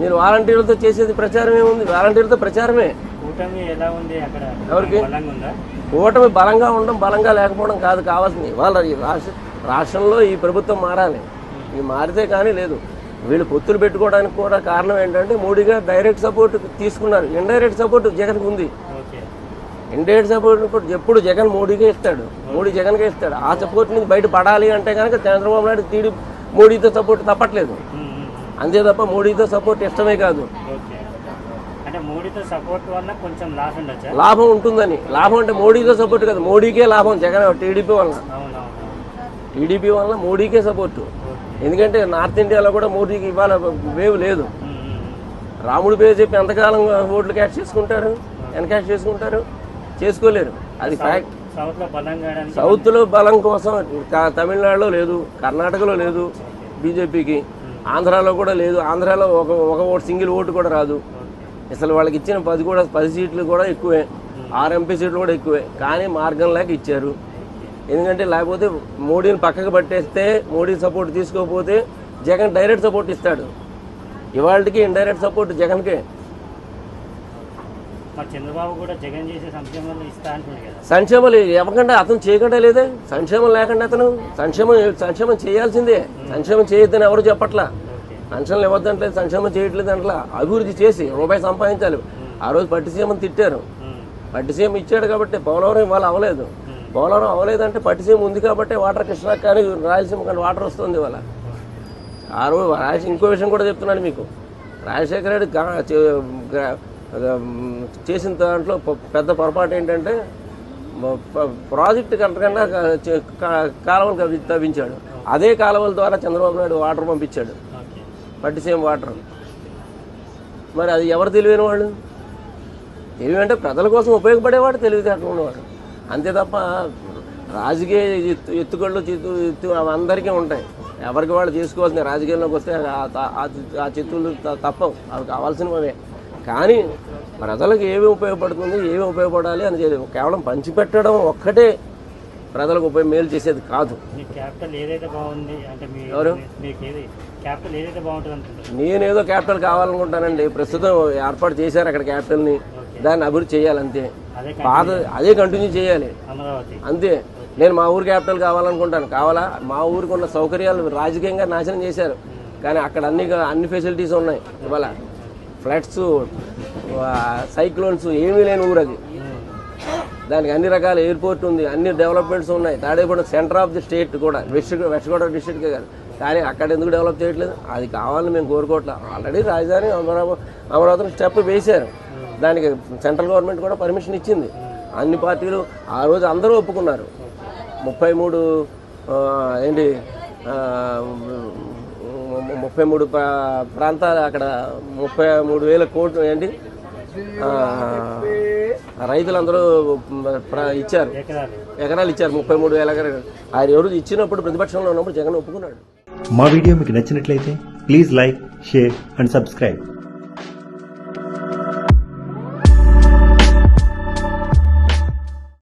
మీరు వాలంటీర్లతో చేసేది ప్రచారం ఏముంది వాలంటీర్లతో ప్రచారమే. కూటమి ఎలా ఉంది అక్కడ? ఎవరికి? కూటమి బలంగా ఉండడం బలంగా లేకపోవడం కాదు కావాల్సింది. వాళ్ళ ఈ రాష్ట్ర రాష్ట్రంలో ఈ ప్రభుత్వం మారాలి. ఇది మారితే కానీ లేదు. వీళ్ళు పొత్తులు పెట్టుకోవడానికి కూడా కారణం ఏంటంటే మోడీ గారు డైరెక్ట్ సపోర్ట్ తీసుకున్నారు. ఇండైరెక్ట్ సపోర్ట్ జగన్కి ఉంది. ఇండైరెక్ట్ సపోర్ట్ ఎప్పుడు జగన్ మోడీకే ఇస్తాడు. మోడీ జగన్కే ఇస్తాడు. ఆ సపోర్ట్ నుంచి బయట పడాలి అంటే కనుక చంద్రబాబు నాయుడు తీడి మోడీతో సపోర్ట్ తప్పట్లేదు. అంతే తప్ప మోడీతో సపోర్ట్ ఇష్టమే కాదు. లాభం ఉంటుందని. లాభం అంటే మోడీతో సపోర్ట్ కాదు మోడీకే లాభం జగన్ టీడీపీ వలన. టీడీపీ వలన మోడీకే సపోర్టు. ఎందుకంటే నార్త్ ఇండియాలో కూడా మోడీకి ఇవాళ వేవ్ లేదు. రాముడి పేరు చెప్పి ఎంతకాలం ఓట్లు క్యాష్ చేసుకుంటారు ఎన్కాష్ చేసుకుంటారు? చేసుకోలేరు. అది ఫ్యాక్ట్. సౌత్లో బలం కోసం తమిళనాడులో లేదు కర్ణాటకలో లేదు బీజేపీకి. ఆంధ్రాలో కూడా లేదు. ఆంధ్రాలో ఒక ఒక ఓటు సింగిల్ ఓటు కూడా రాదు. అసలు వాళ్ళకి ఇచ్చిన పది కూడా పది సీట్లు కూడా ఎక్కువే. ఆరు ఎంపీ సీట్లు కూడా ఎక్కువే. కానీ మార్గం లేక ఇచ్చారు. ఎందుకంటే లేకపోతే మోడీని పక్కకు పట్టేస్తే మోడీ సపోర్ట్ తీసుకోకపోతే జగన్ డైరెక్ట్ సపోర్ట్ ఇస్తాడు. ఇవాళకి ఇండైరెక్ట్ సపోర్ట్ జగన్కే మరి చంద్రబాబు కూడా జగన్ చేసే సంక్షేమాలు ఇవ్వకుండా అతను చేయకుండా లేదే. సంక్షేమం లేకుండా అతను సంక్షేమం సంక్షేమం చేయాల్సిందే. సంక్షేమం చేయొద్దని ఎవరు చెప్పట్లా? సంక్షేమం ఇవ్వద్దంటలేదు సంక్షేమం చేయట్లేదు అంటలా అభివృద్ధి చేసి రూపాయి సంపాదించాలి. ఆ రోజు పట్టిసీమని తిట్టారు. ఉమ్, పట్టిసీమ ఇచ్చాడు కాబట్టి పోలవరం ఇవాళ అవ్వలేదు. పోలవరం అవ్వలేదంటే పట్టిసీమ ఉంది కాబట్టి వాటర్ కృష్ణా కానీ రాయలసీమ కానీ వాటర్ వస్తుంది ఇవాళ. ఆ రోజు రాయలసీమ ఇంకో విషయం కూడా చెప్తున్నాను మీకు. రాజశేఖర రెడ్డి చేసిన దాంట్లో పెద్ద పొరపాటు ఏంటంటే ప్రాజెక్ట్ ప్రాజెక్టు కట్టకుండా కాలువలు తవ్వించాడు. అదే కాలువల ద్వారా చంద్రబాబు నాయుడు వాటర్ పంపించాడు. పట్టిసేమ్ వాటర్. మరి అది ఎవరు తెలివైన వాళ్ళు? తెలివి అంటే ప్రజల కోసం ఉపయోగపడేవాడు తెలివితేటలు ఉన్నవాడు. అంతే తప్ప రాజకీయ ఎత్తు ఎత్తుగళ్ళు చిత్తు ఎత్తు అవి అందరికీ ఉంటాయి. ఎవరికి వాళ్ళు చేసుకోవాల్సిన రాజకీయంలోకి వస్తే ఆ చిత్తులు తప్పవు. అవి కావాల్సినవే. కానీ ప్రజలకు ఏమి ఉపయోగపడుతుంది ఏమి ఉపయోగపడాలి అని చెప్పి కేవలం పంచిపెట్టడం ఒక్కటే ప్రజలకు ఉపయోగ మేలు చేసేది కాదు. ఎవరు? నేనేదో క్యాపిటల్ కావాలనుకుంటానండి. ప్రస్తుతం ఏర్పాటు చేశారు అక్కడ క్యాపిటల్ని. దాన్ని అభివృద్ధి చేయాలంతే అదే పాత అదే కంటిన్యూ చేయాలి. అంతే. నేను మా ఊరు క్యాపిటల్ కావాలనుకుంటాను. కావాలా? మా ఊరికి ఉన్న సౌకర్యాలు రాజకీయంగా నాశనం చేశారు. కానీ అక్కడ అన్ని అన్ని ఫెసిలిటీస్ ఉన్నాయి. ఇవాళ ఫ్లడ్స్ సైక్లోన్స్ ఏమీ లేని ఊరది దానికి అన్ని రకాల ఎయిర్పోర్ట్ ఉంది అన్ని డెవలప్మెంట్స్ ఉన్నాయి. తాడేపూడ సెంటర్ ఆఫ్ ది స్టేట్ కూడా వెస్ట్ వెస్ట్ గోదావరి డిస్ట్రిక్ట్ కాదు. కానీ అక్కడ ఎందుకు డెవలప్ చేయట్లేదు? అది కావాలని మేము కోరుకోవట్లేదు ఆల్రెడీ రాజధాని అమరావతి అమరావతిని స్టెప్ వేశారు. దానికి సెంట్రల్ గవర్నమెంట్ కూడా పర్మిషన్ ఇచ్చింది. అన్ని పార్టీలు ఆ రోజు అందరూ ఒప్పుకున్నారు. ముప్పై మూడు ఏంటి ముప్పై మూడు ప్రా- ప్రాంతాలు అక్కడ ముప్పై మూడు వేల కోట్లు ఏంటి? రైతులందరూ ప్ర- ఇచ్చారు. ఎకరాలు ఇచ్చారు ముప్పై మూడు వేల ఆయన ఎవరు ఇచ్చినప్పుడు ప్రతిపక్షంలో ఉన్నప్పుడు జగన్ ఒప్పుకున్నాడు. మా వీడియో మీకు నచ్చినట్లయితే please like share and subscribe.